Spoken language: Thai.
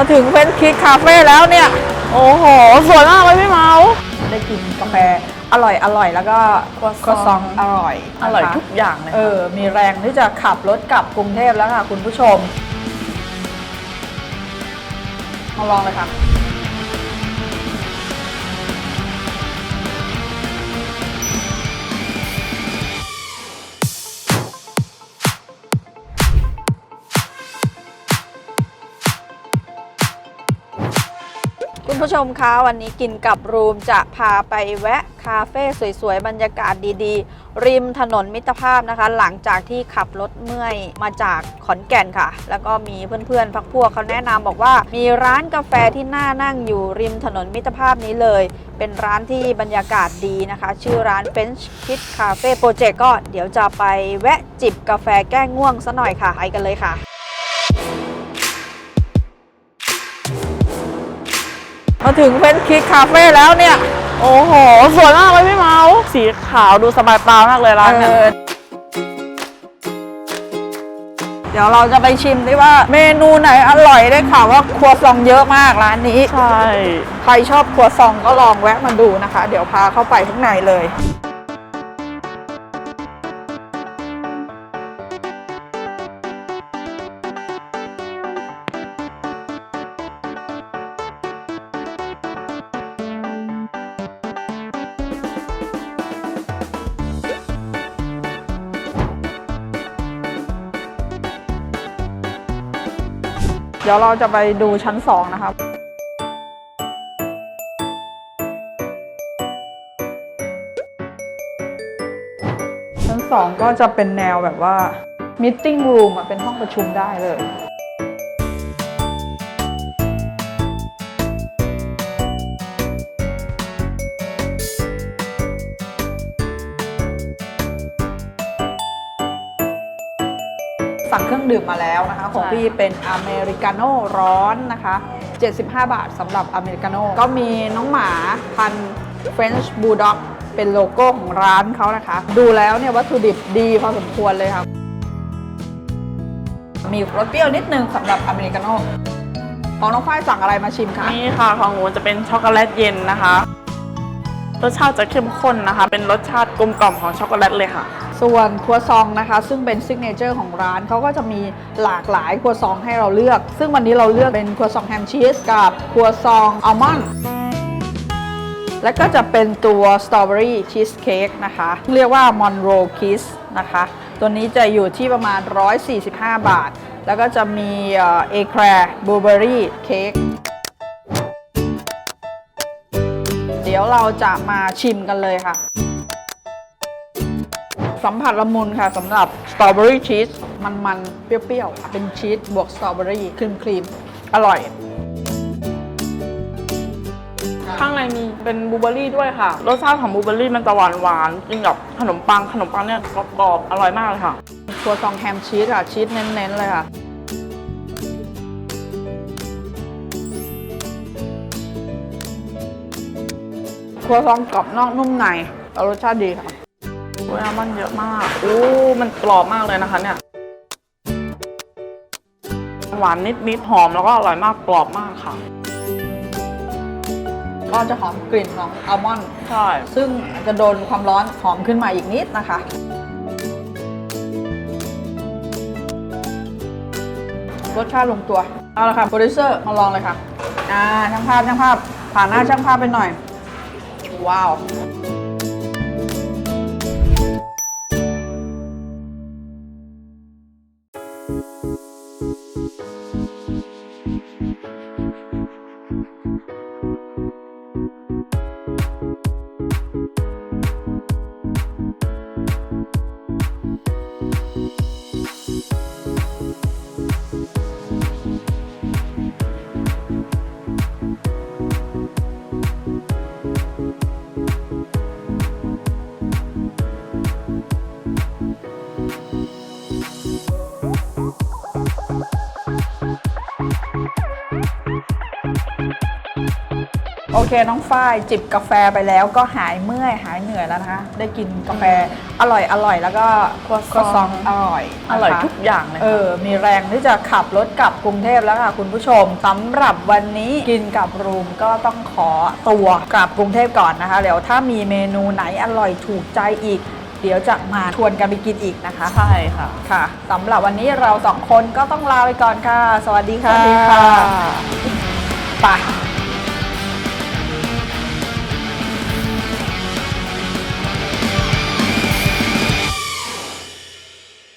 มาถึงเฟนคิดคาเฟ่แล้วเนี่ย โอ้โห สวยมากเลยพี่เมา ได้กินกาแฟอร่อยอร่อยแล้วก็ครัวซอง รัวซองอร่อยอร่อยนะคะทุกอย่างเลย เออ มีแรงที่จะขับรถกลับกรุงเทพแล้วค่ะ คุณผู้ชมมาลองเลยค่ะ คุณผู้ชมคะวันนี้กินกับรูมจะพาไปแวะคาเฟ่สวยๆ บรรยากาศดีๆ ริมถนนมิตรภาพนะคะ หลังจากที่ขับรถเมื่อยมาจากขอนแก่นค่ะ แล้วก็มีเพื่อนๆพักพวกเขาแนะนำบอกว่า มีร้านกาแฟที่น่านั่งอยู่ริมถนนมิตรภาพนี้เลย เป็นร้านที่บรรยากาศดีนะคะ ชื่อร้าน French Kid Cafe Project ก็เดี๋ยวจะไปแวะจิบกาแฟแก้ง่วงซะหน่อยค่ะไปกันเลยค่ะ มาถึงเฟนคิดคาเฟ่แล้วเนี่ย โอ้โห สวยมากเลยพี่เมาสีขาวดูสบายตามากเลยร้านเนี่ยเออเดี๋ยวเราจะไปชิมดิว่าเมนูไหนอร่อยได้ข่าวว่าครัวซองเยอะมากร้านนี้ ใช่ ใครชอบครัวซองก็ลองแวะมาดูนะคะ เดี๋ยวพาเข้าไปข้างในเลย ดี๋ยวเราจะไปดูชั้นสองนะครับชั้นสองก็จะเป็นแนวแบบว่า meeting room เป็นห้องประชุมได้เลย สั่งเครื่องดื่มมาแล้วนะคะ ของพี่เป็นอเมริกาโน่ร้อนนะคะ 75 บาทสำหรับอเมริกาโน่ก็มีน้องหมาพันธุ์ French Bulldog เป็นโลโก้ของร้านเขานะคะ ดูแล้วเนี่ยวัตถุดิบดีพอสมควรเลยครับมีรสเปรี้ยวนิดนึงสำหรับอเมริกาโน่ของน้องฝ้ายสั่งอะไรมาชิมคะนี่ค่ะของหนูจะเป็นช็อกโกแลตเย็นนะคะรสชาติจะเข้มข้นนะคะ เป็นรสชาติกลมกล่อมของช็อกโกแลตเลยค่ะ ส่วนครัวซองนะคะ ซึ่งเป็นซิกเนเจอร์ของร้านเขาก็จะมีหลากหลายครัวซองให้เราเลือก ซึ่งวันนี้เราเลือกเป็นครัวซองแฮมชีสกับครัวซองอัลมอนด์และก็จะเป็นตัวสตรอเบอรี่ชีสเค้กนะคะ เรียกว่ามอนโรคิสนะคะ ตัวนี้จะอยู่ที่ประมาณ 145 บาท แล้วก็จะมีเอแคร์บลูเบอรี่เค้กเดี๋ยวเราจะมาชิมกันเลยค่ะ สัมผัสละมุนค่ะสำหรับสตรอเบอรี่ชีสมันๆ เปรี้ยวๆ เป็นชีสบวกสตรอเบอรี่ครีมครีมๆ อร่อย ข้างในมีเป็นบลูเบอร์รี่ด้วยค่ะ รสชาติของบลูเบอร์รี่มันจะหวานหวานๆกินกับขนมปัง ขนมปังเนี่ยกรอบๆ อร่อยมากเลยค่ะครัวซองแฮมชีสค่ะ ชีสเน้น ๆ เลยค่ะ ครัวซองกรอบนอกนุ่มในแต่รสชาติดีค่ะ โอ้ยอัลมอนด์เยอะมากโอ้มันกรอบมากเลยนะคะเนี่ย หวานนิดนิดๆหอมแล้วก็อร่อยมากกรอบมากค่ะ ก็จะหอมกลิ่นของอัลมอนด์ ใช่ ซึ่งจะโดนความร้อนหอมขึ้นมาอีกนิดนะคะ รสชาติลงตัว เอาละค่ะโปรดิวเซอร์มาลองเลยค่ะ อ่าช่างภาพช่างภาพผ่านหน้าช่างภาพไปหน่อย ว้าว Música เคน้องฝ้ายจิบกาแฟไปแล้วก็หายเมื่อยหายเหนื่อยแล้วนะคะ ได้กินกาแฟอร่อยอร่อยแล้วก็ครัวซองครัวซองอร่อยอร่อยนะคะทุกอย่างเลยเออมีแรงที่จะขับรถกลับกรุงเทพแล้วค่ะคุณผู้ชมสำหรับวันนี้กินกับรูมก็ต้องขอตัวกลับกรุงเทพก่อนนะคะเดี๋ยวถ้ามีเมนูไหนอร่อยถูกใจอีก เดี๋ยวจะมาชวนกันไปกินอีกนะคะ ใช่ค่ะ ค่ะสำหรับวันนี้เราสองคนก็ต้องลาไปก่อนค่ะ สวัสดีค่ะ สวัสดีค่ะ ไป